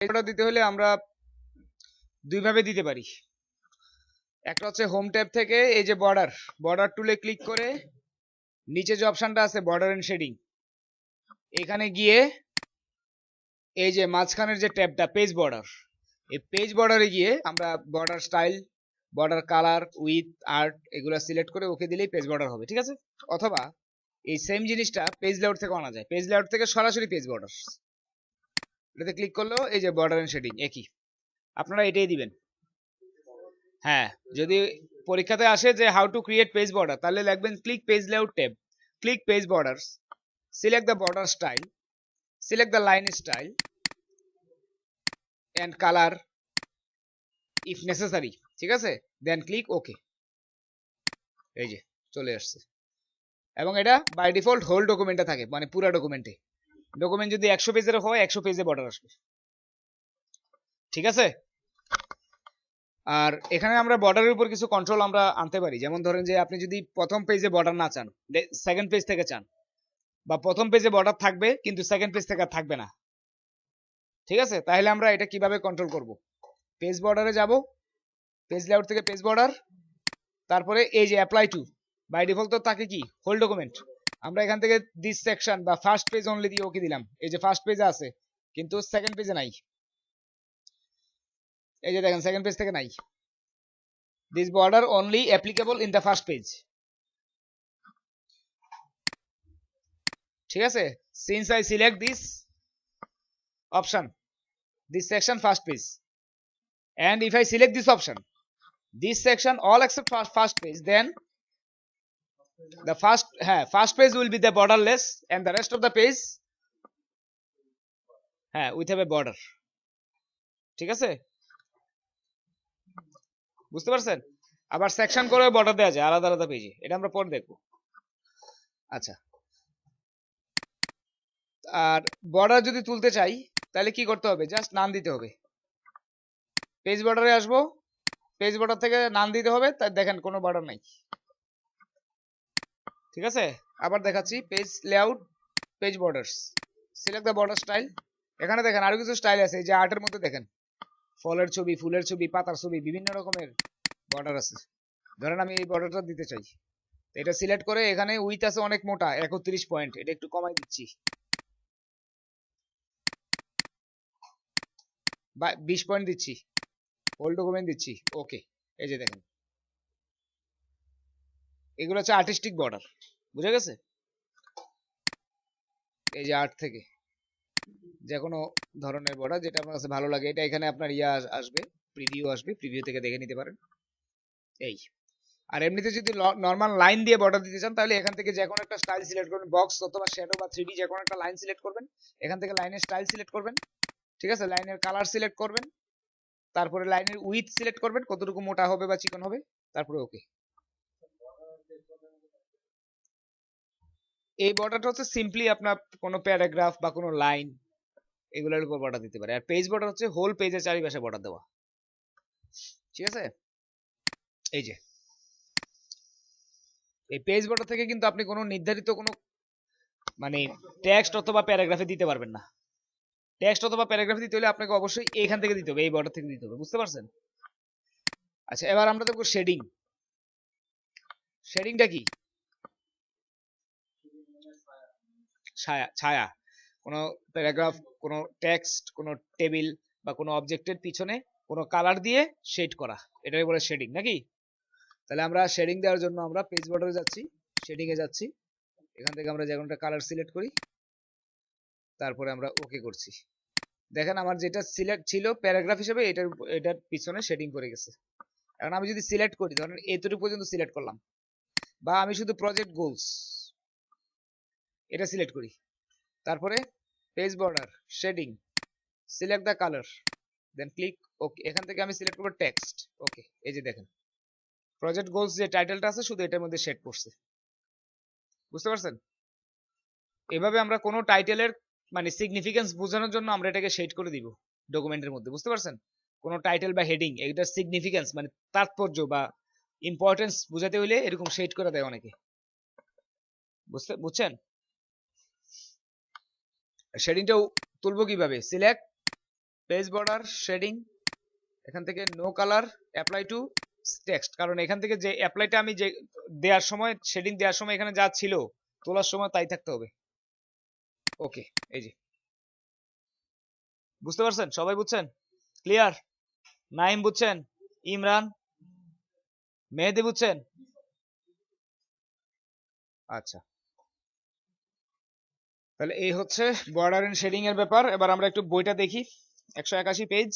Border দিতে হলে আমরা দুইভাবে দিতে পারি। একটা হচ্ছে হোম ট্যাব থেকে এই যে বর্ডার বর্ডার টুলে ক্লিক করে নিচে যে অপশনটা আছে বর্ডার এন্ড শেডিং এখানে গিয়ে এই যে মাঝখানের যে ট্যাবটা পেজ বর্ডার এই পেজ বর্ডারে গিয়ে আমরা border style border colour with art এগুলো সিলেক্ট করে ওকে দিলেই পেজ বর্ডার হবে, ঠিক আছে? অথবা এই সেম জিনিসটা পেজ লেআউট থেকে আনা যায়। পেজ লেআউট থেকে সরাসরি পেজ বর্ডার এটাতে ক্লিক করলেও এই যে বর্ডার এন্ড শেডিং একই। আপনারা এটাই দিবেন। হ্যাঁ যদি পরীক্ষাতে আসে যে how to create page border তাহলে লিখবেন click page layout tab click page borders select the border style select the line style and color if necessary, ঠিক আছে? দেন ক্লিক ওকে এই যে, চলে আসছে। এবং এটা বাই ডিফল্ট হোল ডকুমেন্টে থাকে মানে পুরো ডকুমেন্টে ডকুমেন্ট যদি একশো পেজের হয়, একশো পেজে বর্ডার আসবে। ঠিক আছে? আর এখানে আমরা বর্ডারের উপর কিছু কন্ট্রোল আমরা আনতে পারি। যেমন ধরেন যে, আপনি যদি প্রথম পেজে বর্ডার না চান সেকেন্ড পেজ থেকে চান, বা প্রথম পেজে বর্ডার থাকবে, কিন্তু সেকেন্ড পেজ থেকে থাকবে না। ঠিক আছে? তাহলে আমরা এটা কীভাবে কন্ট্রোল করব? পেজ বর্ডারে যাব পেজ লেআউট থেকে পেজ বর্ডার তারপরে এই যে অ্যাপ্লাই টু বাই ডিফল্ট তো থাকে কি? হোল ডকুমেন্ট আমরা এখান থেকে দিস সেকশন বা ফার্স্ট পেজ অনলি দিয়ে ওকে দিলাম। এই যে ফার্স্ট পেজে আছে কিন্তু সেকেন্ড পেজে নাই। এই যে দেখেন সেকেন্ড পেজ থেকে নাই। This border only applicable in the first page ঠিক আছে? Since I select this option this section first page and I select this option this section all except first, first page then the first হ্যাঁ first page will be the borderless and the rest of the page হ্যাঁ with have a border. ঠিক আছে? বুঝতে পারছেন? আবার section করে border দেওয়া যায়, আলাদা আলাদা পেজে এটা আমরা পরে দেখব। আচ্ছা। আর বর্ডার যদি তুলতে চাই, তাহলে কি করতে হবে? জাস্ট নাম দিতে হবে। পেজ বর্ডারে আসব। পেজ বর্ডার থেকে নাম দিতে হবে, তাই দেখেন কোনো বর্ডার নাই। ঠিক আছে? আবার দেখাচ্ছি page layout page borders select the border style এখানে দেখেন আরও কিছু স্টাইল আছে, এই যে আর্টের মধ্যে দেখেন। ফলের ছবি, ফুলের ছবি, পাতার ছবি, বিভিন্ন রকমের বর্ডার আছে। ধরেন আমি এই বর্ডারটা দিতে চাই। এটা সিলেক্ট করে এখানে উইথ আছে অনেক মোটা, একত্রিশ পয়েন্ট এটা একটু কমাই দিচ্ছি। বিশ পয়েন্ট দিচ্ছি। হোল ডকুমেন্ট দিচ্ছি। ওকে এই যে দেখেন। এগুলো হচ্ছে আর্টিস্টিক বর্ডার বুঝে গেছে? এই যে আর্ট থেকে যে কোনো ধরনের বর্ডার যেটা আপনার কাছে ভালো লাগে, এটা এখানে আপনার ইয়া আসবে প্রিভিউ আসবে প্রিভিউ থেকে দেখে নিতে পারেন। এই, আর এমনিতে যদি নর্মাল লাইন দিয়ে বর্ডার দিতে চান, তাহলে এখান থেকে যে কোনো একটা স্টাইল সিলেক্ট করবেন বক্স অথবা শ্যাডো বা থ্রি যে কোনো একটা লাইন সিলেক্ট করবেন, এখান থেকে লাইনের স্টাইল সিলেক্ট করবেন, ঠিক আছে? লাইনের কালার সিলেক্ট করবেন, তারপরে লাইনের উইথ সিলেক্ট করবেন, কতটুকু মোটা হবে বা চিকন হবে, তারপরে ওকে এই বর্ডারটা হচ্ছে সিম্পলি আপনার কোনো প্যারাগ্রাফ বা কোনো লাইন এগুলোর উপর বর্ডার দিতে পারে। আর পেজ বর্ডার হচ্ছে হোল পেজের চারিপাশে বর্ডার দেওয়া। ঠিক আছে? এই যে। এই পেজ বর্ডার থেকে কিন্তু আপনি কোনো নির্ধারিত কোনো মানে টেক্সট অথবা প্যারাগ্রাফে দিতে পারবেন না। টেক্সট অথবা প্যারাগ্রাফ দিতে হলে আপনাকে অবশ্যই এইখান থেকে দিতে হবে, এই বর্ডার থেকে দিতে হবে। বুঝতে পারছেন? আচ্ছা এবার আমরা দেখব শেডিং শেডিংটা কি? ছায়া ছায়া। কোনো প্যারাগ্রাফ, কোনো টেক্সট, কোনো টেবিল বা কোনো অবজেক্টের পিছনে কোনো কালার দিয়ে শেড করা। এটাই বলে শেডিং নাকি? তাহলে আমরা শেডিং দেওয়ার জন্য আমরা পেজ বর্ডারে যাচ্ছি শেডিং এ যাচ্ছি। এখান থেকে আমরা যে কোনোটা কালার সিলেক্ট করি। তারপরে আমরা ওকে করছি। দেখেন আমার যেটা সিলেক্ট ছিল প্যারাগ্রাফ হিসেবে এটার এটার পিছনে শেডিং করে গেছে। এখন আমি যদি সিলেক্ট করি, ধরেন এতটুকু পর্যন্ত সিলেক্ট করলাম। বা আমি শুধু প্রজেক্ট গোলস এটা সিলেক্ট করি। তারপরে page border shading select the colour then click okay এখান থেকে আমি সিলেক্ট করব টেক্সট ওকে এই যে দেখেন। প্রজেক্ট গোলস যে টাইটেলটা আছে, শুধু এটার মধ্যে শেড করছে বুঝতে পারছেন? এভাবে আমরা কোনো টাইটেলের মানে সিগনিফিকেন্স বোঝানোর জন্য আমরা এটাকে শেড করে দিব ডকুমেন্টের মধ্যে, বুঝতে পারছেন? কোনো টাইটেল বা হেডিং এইটার সিগনিফিকেন্স মানে তাৎপর্য বা ইম্পর্টেন্স বোঝাতে হইলে এরকম শেড করে দেয় অনেকে। বুঝতে, বুঝছেন? শেডিংটা তুলবো কীভাবে? সিলেক্ট পেজ বর্ডার শেডিং এখান থেকে no colour apply to text কারণ এখান থেকে যে অ্যাপ্লাইটা আমি যে দেওয়ার সময় শেডিং দেওয়ার সময় এখানে যা ছিল, তোলার সময় তাই থাকতে হবে। ওকে এই যে। বুঝতে পারছেন? সবাই বুঝছেন? ক্লিয়ার নাইম বুঝছেন? ইমরান মেহেদি বুঝছেন? আচ্ছা। তাহলে এই হচ্ছে বর্ডার এন্ড শেডিং এর ব্যাপার। এবার আমরা একটু বইটা দেখি। একশো একাশি পেজ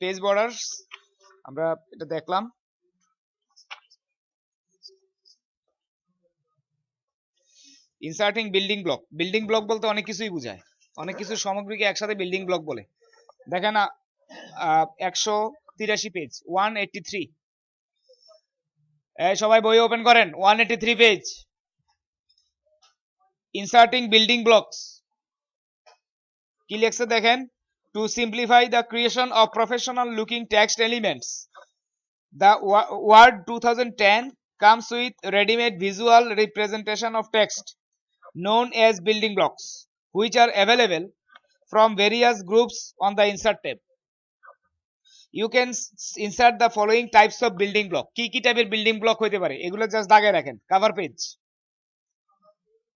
পেজ বর্ডার আমরা এটা দেখলাম। Inserting building block building block বলতে অনেক কিছুই বোঝায়। অনেক কিছু সামগ্রীকে একসাথে বিল্ডিং ব্লক বলে। দেখেন একশো তিরাশি পেজ ওয়ান এইটটি থ্রি সবাই বই ওপেন করেন one eighty three page inserting building blocks কি লেখছে দেখেন to simplify the creation of professional looking text elements the word 2010 comes with ready-made visual representation of text known as building blocks which are available from various groups on the insert tab you can insert the following types of building block কি কি টাইপের building block হইতে পারে এগুলো just দাগে রাখেন cover page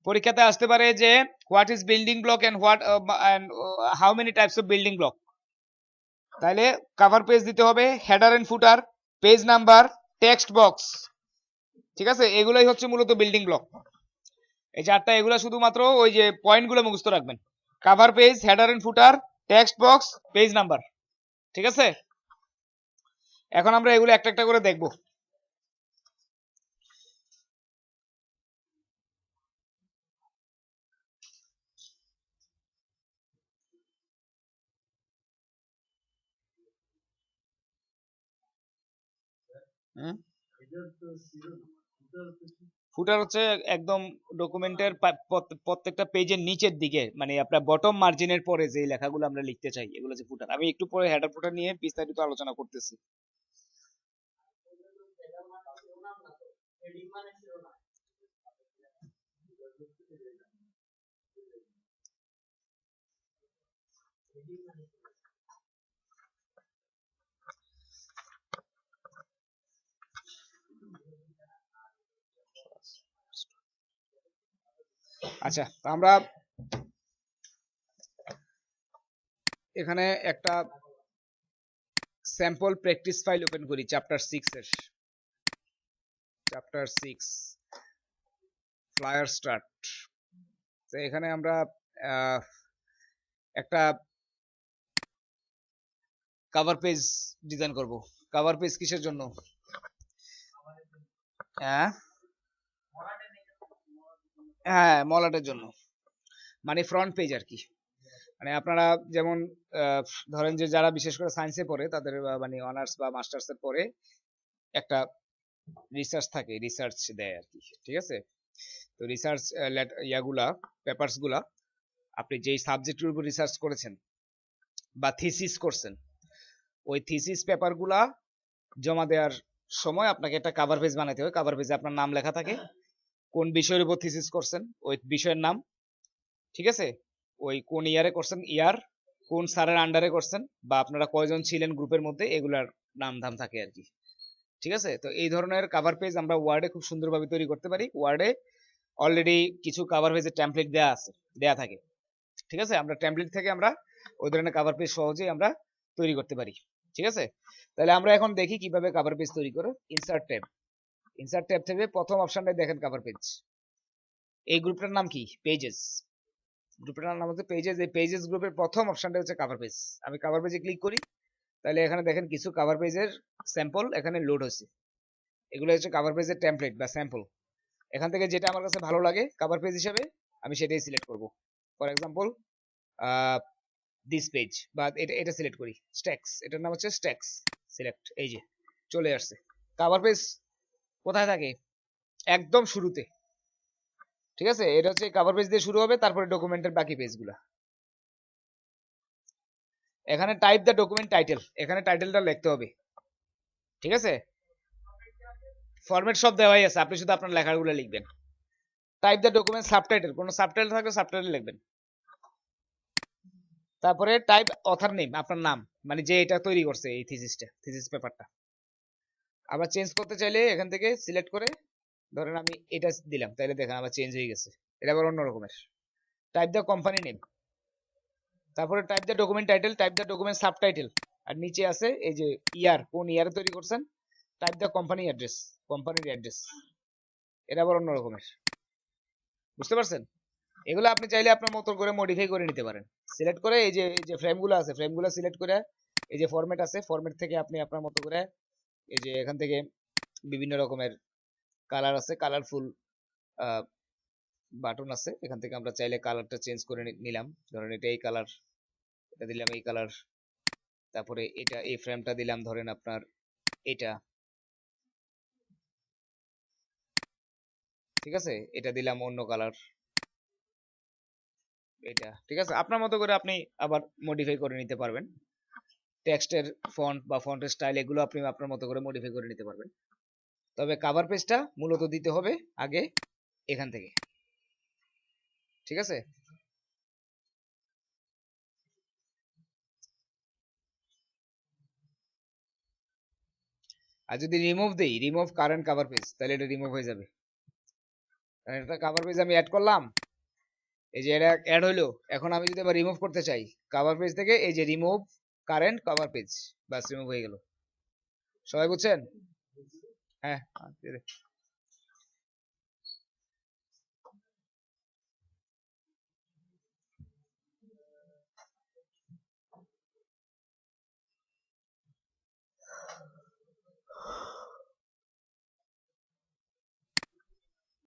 পরীক্ষাতে আসতে পারে যে what is building block and what how many types of building block তাহলে কভার পেজ দিতে হবে header and footer page number text box ঠিক আছে? এগুলাই হচ্ছে মূলত বিল্ডিং ব্লক এই চারটা, এগুলো শুধুমাত্র ওই যে পয়েন্টগুলো মুখস্থ রাখবেন। Cover page header and footer text box page number ঠিক আছে? এখন আমরা এগুলো একটা একটা করে দেখব। ফুটার হচ্ছে একদম ডকুমেন্টের প্রত্যেকটা পেজের নিচের দিকে মানে আপনার বটম মার্জিনের পরে যে লেখাগুলো আমরা লিখতে চাই এগুলো হচ্ছে ফুটার। আমি একটু পরে হেডার ফুটার নিয়ে বিস্তারিত আলোচনা করতেছি। আচ্ছা আমরা এখানে একটা স্যাম্পল প্র্যাকটিস ফাইল ওপেন করি চ্যাপ্টার সিক্স এর। চ্যাপ্টার সিক্স ফ্লায়ার স্টার্ট তো এখানে আমরা একটা কভার পেজ ডিজাইন করব। কভার পেজ কিসের জন্য? হ্যাঁ? হ্যাঁ মলাটের জন্য। মানে ফ্রন্ট পেজ আর কি। মানে আপনারা যেমন ধরেন যে যারা বিশেষ করে সায়েন্সে পড়ে, তাদের মানে অনার্স বা মাস্টার্স এর পরে একটা রিসার্চ থাকে রিসার্চ দেয় আর কি, ঠিক আছে? তো রিসার্চ ইয়াগুলা পেপারসগুলা, আপনি যেই সাবজেক্টের উপর রিসার্চ করেছেন বা থিসিস করছেন, ওই থিসিস পেপারগুলা জমা দেওয়ার সময় আপনাকে একটা কাভার পেজ বানাতে হবে। কাভার পেজে আপনার নাম লেখা থাকে কোন বিষয়ের উপর থিসিস করছেন, ওই বিষয়ের নাম, ঠিক আছে? ওই কোন ইয়ারে করছেন ইয়ার কোন স্যারের আন্ডারে করছেন, বা আপনারা কয়জন ছিলেন গ্রুপের মধ্যে, এগুলার নাম ধাম থাকে আর কি। ঠিক আছে? তো এই ধরনের কাভার পেজ আমরা ওয়ার্ডে খুব সুন্দরভাবে তৈরি করতে পারি। ওয়ার্ডে অলরেডি কিছু কাভার পেজের টেমপ্লেট দেয়া আছে, দেয়া থাকে। ঠিক আছে? আমরা টেমপ্লেট থেকে আমরা ওই ধরনের কাভার পেজ সহজেই আমরা তৈরি করতে পারি। ঠিক আছে? তাহলে আমরা এখন দেখি কীভাবে কাভার পেজ তৈরি করে ইনসার্ট ট্যাব ইনসার্ট ট্যাব থেকে প্রথম অপশনটাই দেখেন কাভার পেজ এই গ্রুপটার নাম কি? পেজেস গ্রুপটার নাম হচ্ছে পেজেস এই পেজেস গ্রুপের প্রথম অপশনটা হচ্ছে কাভার পেজ আমি কাভার পেজে ক্লিক করি, তাহলে এখানে দেখেন কিছু কাভার পেজের স্যাম্পল এখানে লোড হচ্ছে এগুলো হচ্ছে কাভার পেজের টেমপ্লেট বা স্যাম্পল এখান থেকে যেটা আমার কাছে ভালো লাগে কাভার পেজ হিসেবে, আমি সেটাই সিলেক্ট করব। ফর এক্সাম্পল দিস পেজ বা এটা এটা সিলেক্ট করি। স্ট্যাক্স এটার নাম হচ্ছে স্ট্যাক্স সিলেক্ট এই যে, চলে আসছে। কাভার পেজ কোথায় থাকে? একদম শুরুতে। ঠিক আছে? এটা হচ্ছে কাভার পেজ দিয়ে শুরু হবে, তারপরে ডকুমেন্টের বাকি পেজগুলো এখানে টাইপ দ্য ডকুমেন্ট টাইটেল এখানে টাইটেলটা লিখতে হবে। ঠিক আছে? ফরম্যাট সব দেওয়াই আছে। আপনি শুধু আপনার লেখাগুলো লিখবেন। টাইপ দ্য ডকুমেন্ট সাবটাইটেল কোনো সাবটাইটেল থাকলে সাবটাইটেল লিখবেন। তারপরে টাইপ অথার নেম আপনার নাম। মানে যে এটা তৈরি করছে এই থিসিসটা থিসিস পেপারটা আবার চেঞ্জ করতে চাইলে এখান থেকে সিলেক্ট করে ধরেন আমি এটা দিলাম তাহলে দেখেন আবার চেঞ্জ হয়ে গেছে। এটা আবার অন্য রকমের। টাইপ দ্য কোম্পানি নেম তারপরে type the document title type the document subtitle আর নিচে আছে এই যে ইয়ার কোন ইয়ারে তৈরি করছেন? টাইপ দ্য কোম্পানি অ্যাড্রেস কোম্পানির অ্যাড্রেস এটা আবার অন্য রকমের। বুঝতে পারছেন? এগুলো আপনি চাইলে আপনার মতো করে মডিফাই করে নিতে পারেন। সিলেক্ট করে এই যে এই যে ফ্রেমগুলো আছে ফ্রেমগুলো সিলেক্ট করে এই যে ফরম্যাট আছে ফরম্যাট থেকে আপনি আপনার মতো করে এই যে এখান থেকে বিভিন্ন রকমের কালার আছে কালারফুল বাটন আছে। এখান থেকে আমরা চাইলে কালারটা চেঞ্জ করে নিলাম। ধরেন এটা এই কালার এটা দিলাম এই কালার তারপরে এটা এই ফ্রেমটা দিলাম, ধরেন আপনার এটা। ঠিক আছে? এটা দিলাম অন্য কালার এটা। ঠিক আছে? আপনার মতো করে আপনি আবার মডিফাই করে নিতে পারবেন। টেক্সটের ফন্ট বা ফন্টের স্টাইল এগুলো আপনি আপনার মতো করে মডিফাই করে নিতে পারবেন। তবে কাভার পেজটা মূলত দিতে হবে আগে এখান থেকে। ঠিক আছে? আর যদি রিমুভ দেই রিমুভ কারেন্ট কাভার পেজ তাহলে এটা রিমুভ হয়ে যাবে। কারণ এটা কাভার পেজ আমি অ্যাড করলাম, এই যে এটা অ্যাড হইল এখন আমি যদি আবার রিমুভ করতে চাই কাভার পেজ থেকে এই যে রিমুভ কারেন্ট কভার পেজ বাস রিমুভ হয়ে গেল। সবাই বুঝছেন? হ্যাঁ